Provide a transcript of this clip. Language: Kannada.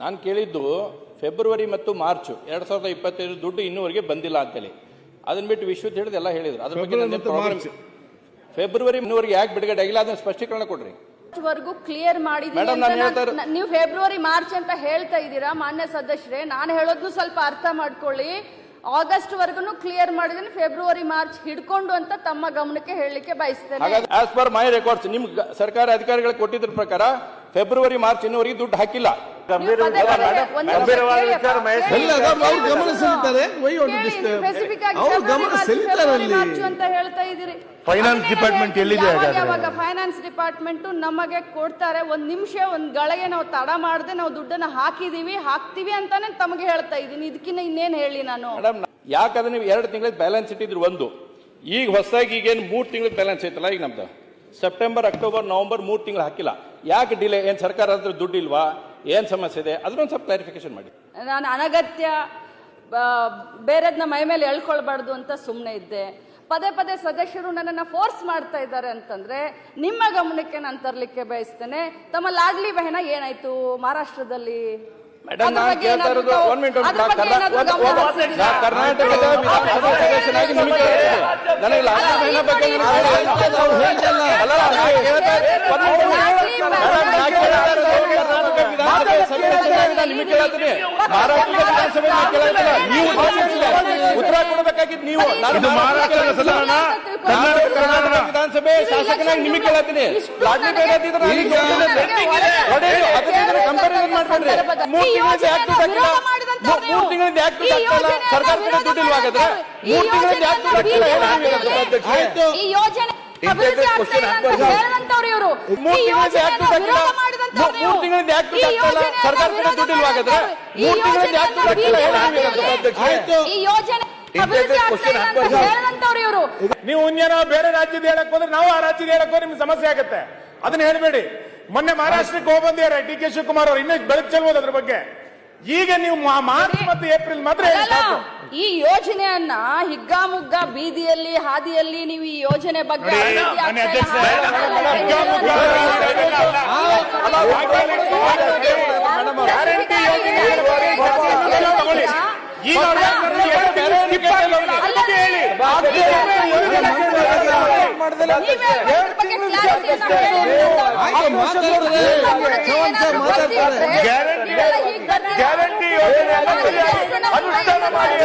ನಾನು ಕೇಳಿದ್ದು ಫೆಬ್ರವರಿ ಮತ್ತು ಮಾರ್ಚ್ ಎರಡ್ ಸಾವಿರದ ಇಪ್ಪತ್ತೈದು ದುಡ್ಡು ಇನ್ನೂವರೆಗೆ ಬಂದಿಲ್ಲ ಅಂತೇಳಿ. ಅದನ್ನ ಬಿಟ್ಟು ವಿಶ್ವದ ಹಿಡಿದು ಎಲ್ಲ ಹೇಳಿದ್ರು. ಅದ್ರ ಬಗ್ಗೆ ನನಗೆ ಪ್ರಾಬ್ಲಮ್ ಫೆಬ್ರವರಿ ಇನ್ನೂವರೆಗೆ ಯಾಕೆ ಬಿಡುಗಡೆ ಆಗಿಲ್ಲ? ಅದನ್ನ ಸ್ಪಷ್ಟೀಕರಣ ಕೊಡ್ರಿ. ವರೆಗೂ ಕ್ಲಿಯರ್ ಮಾಡಿದೀನಿ ನೀವು ಫೆಬ್ರವರಿ ಮಾರ್ಚ್ ಅಂತ ಹೇಳ್ತಾ ಇದ್ದೀರಾ ಮಾನ್ಯ ಸದಸ್ಯರೇ? ನಾನು ಹೇಳೋದ್ನು ಸ್ವಲ್ಪ ಅರ್ಥ ಮಾಡ್ಕೊಳ್ಳಿ. ಆಗಸ್ಟ್ ವರ್ಗುನು ಕ್ಲಿಯರ್ ಮಾಡಿದೀನಿ ಫೆಬ್ರವರಿ ಮಾರ್ಚ್ ಹಿಡ್ಕೊಂಡು ಅಂತ ತಮ್ಮ ಗಮನಕ್ಕೆ ಹೇಳಲಿಕ್ಕೆ ಬಯಸ್ತೇನೆ. ಆಸ್ ಪರ್ ಮೈ ರೆಕಾರ್ಡ್ಸ್ ನಿಮ್ ಸರ್ಕಾರ ಅಧಿಕಾರಿಗಳು ಕೊಟ್ಟಿದ್ರ ಪ್ರಕಾರ ಫೆಬ್ರವರಿ ಮಾರ್ಚ್ ಇನ್ನೂವರೆಗೆ ದುಡ್ಡು ಹಾಕಿಲ್ಲ. ಫೈನಾನ್ಸ್ ಅದನ್ನೇ ಎಲ್ಲಿದೆ ಯಾವಾಗ ಯಾವಾಗ ಫೈನಾನ್ಸ್ ಡಿಪಾರ್ಟ್ಮೆಂಟ್ ನಮಗೆ ಕೊಡ್ತಾರೆ ಒಂದ್ ನಿಮಿಷ ಒಂದ್ ಗಳಿಗೆ ನಾವು ತಡ ಮಾಡದೆ ನಾವು ದುಡ್ಡನ್ನ ಹಾಕಿದೀವಿ ಹಾಕ್ತಿವಿ ಅಂತಾನೆ ತಮಗೆ ಹೇಳ್ತಾ ಇದೀನಿ ಇದಕ್ಕಿಂತ ಇನ್ನೇನ್ ಹೇಳಿ ನಾನು? ಯಾಕಂದ್ರೆ ಯಾಕೆ ಅದನ್ನ ನೀವು ಎರಡು ತಿಂಗಳ ಬ್ಯಾಲೆನ್ಸ್ ಇಟ್ಟಿದ್ರು? ಒಂದು ಈಗ ಹೊಸದಾಗಿ ಈಗೇನು ಮೂರು ತಿಂಗಳ ಬ್ಯಾಲೆನ್ಸ್ ಐತಲ್ಲ ಈಗ ನಮ್ದು? ಸೆಪ್ಟೆಂಬರ್ ಅಕ್ಟೋಬರ್ ನವೆಂಬರ್ ಮೂರು ತಿಂಗಳು ಹಾಕಿಲ್ಲ. ಯಾಕೆ ಡಿಲೇ ಏನು ಸರ್ಕಾರ ಹತ್ರ ದುಡ್ಡು ಇಲ್ವಾ ಏನು ಸಮಸ್ಯೆ ಇದೆ? ಅದನ್ನೊಂದು ಸ್ವಲ್ಪ ಕ್ಲಾರಿಫಿಕೇಶನ್ ಮಾಡಿ. ನಾನು ಅನಗತ್ಯ ಬೇರೆದ್ನ ಮೈ ಮೇಲೆ ಎಳ್ಕೊಳ್ಬಾರ್ದು ಅಂತ ಸುಮ್ಮನೆ ಇದ್ದೆ. ಪದೇ ಪದೇ ಸದಸ್ಯರು ನನ್ನನ್ನು ಫೋರ್ಸ್ ಮಾಡ್ತಾ ಇದ್ದಾರೆ ಅಂತಂದ್ರೆ ನಿಮ್ಮ ಗಮನಕ್ಕೆ ನಾನು ತರಲಿಕ್ಕೆ ಬಯಸ್ತೇನೆ. ತಮ್ಮ ಲಾಡ್ಲಿ ಬಹನ ಏನಾಯ್ತು ಮಹಾರಾಷ್ಟ್ರದಲ್ಲಿ? ಮೇಡಮ್ ವಿಧಾನಸಭೆ ನಿಮಗೆ ಕೇಳ್ತೀನಿ ಮಹಾರಾಷ್ಟ್ರದ ವಿಧಾನಸಭೆ ನೀವು ಉತ್ತರ- ಕೊಡಬೇಕಾಗಿದ್ದು ನೀವು. ನಾನು ಮಹಾರಾಷ್ಟ್ರದ ಸದನ ಕರ್ನಾಟಕ ವಿಧಾನಸಭೆ ಶಾಸಕನಾಗಿ ನಿಮಗೆ ಕೇಳತ್ತೀನಿ ಲಾಡ್ಲಿ ಬೇಡ ಈಗ ಕಂಪಾರಿಸನ್ ಮಾಡ್ಬೇಡ್ರಿ. ಮೂರ್ ತಿಂಗಳಿಂದ ಯಾಕೆ ದುಡ್ಡು ಹಾಕಿಲ್ಲ ಮೂರ್ ತಿಂಗಳಿಂದ ಯಾಕೆ ದುಡ್ಡು ಹಾಕ್ತಿಲ್ಲ ಸರ್ಕಾರ ಕಡೆ ಹಾಗಾದ್ರೆ. ಮೂರು ತಿಂಗಳಿಂದ ಯಾಕೆ ದುಡ್ಡು ಹಾಕಿಲ್ಲ ಆಯ್ತು ಈ ಯೋಜನೆ ಅಭಿವೃದ್ಧಿ ಆಗ್ತಾ ಅಂತ ಇವರು. ಮೂರ್ ಈ ತಿಂಗಳಿಂದ ಯಾಕೆ ದುಡ್ಡು ಹಾಕಿಲ್ಲ ವಿರೋಧ ನೀವು. ತಿಂಗಳಿಂದ ಯಾಕೆ ದುಡ್ಡು ಈ ಹಾಕಿಲ್ಲ ಸರ್ಕಾರ ಕಡೆ ದುಡ್ಡು ಇಲ್ವಾ ಹಾಗಾದ್ರೆ. ಈ ತಿಂಗಳಿಂದ ಯಾಕೆ ದುಡ್ಡು ಹಾಕಿಲ್ಲ ಹೇಳಿ ನಮಗೆ ಸಭಾಧ್ಯಕ್ಷರೇ. ಆಯ್ತು. ಈ ಯೋಜನೆ ಅಭಿವೃದ್ಧಿ ಆಗ್ತಾ ಅಂತ ಹೇಳದಂತವ್ರು ಇವರು. ನೀವು ಮುಂಜಾನೆ ಬೇರೆ ರಾಜ್ಯದ ಹೇಳಕ್ ಹೋದ್ರೆ ನಾವು ಆ ರಾಜ್ಯದ ಹೇಳಕ್ ಹೋದ್ರೆ ನಿಮ್ಗೆ ಸಮಸ್ಯೆ ಆಗುತ್ತೆ. ಅದನ್ನ ಹೇಳ್ಬೇಡಿ. ಮೊನ್ನೆ ಮಹಾರಾಷ್ಟ್ರಕ್ಕೆ ಹೋಗ್ಬಂದಿದ್ದಾರೆ ಡಿ ಕೆ ಶಿವಕುಮಾರ್ ಅವರು. ಇನ್ನೂ ಬೆಳಕು ಚೆಲ್ಬೋದು ಅದ್ರ ಬಗ್ಗೆ. ಈಗ ನೀವು ಮಾರ್ಚ್ ಮತ್ತು ಏಪ್ರಿಲ್ ಮಾತ್ರ. ಈ ಯೋಜನೆಯನ್ನ ಹಿಗ್ಗಾಮುಗ್ಗಾ ಬೀದಿಯಲ್ಲಿ ಹಾದಿಯಲ್ಲಿ ನೀವು ಈ ಯೋಜನೆ ಬಗ್ಗೆ ಗ್ಯಾರಂಟಿ ಅನುಷ್ಠಾನ ಮಾಡಿ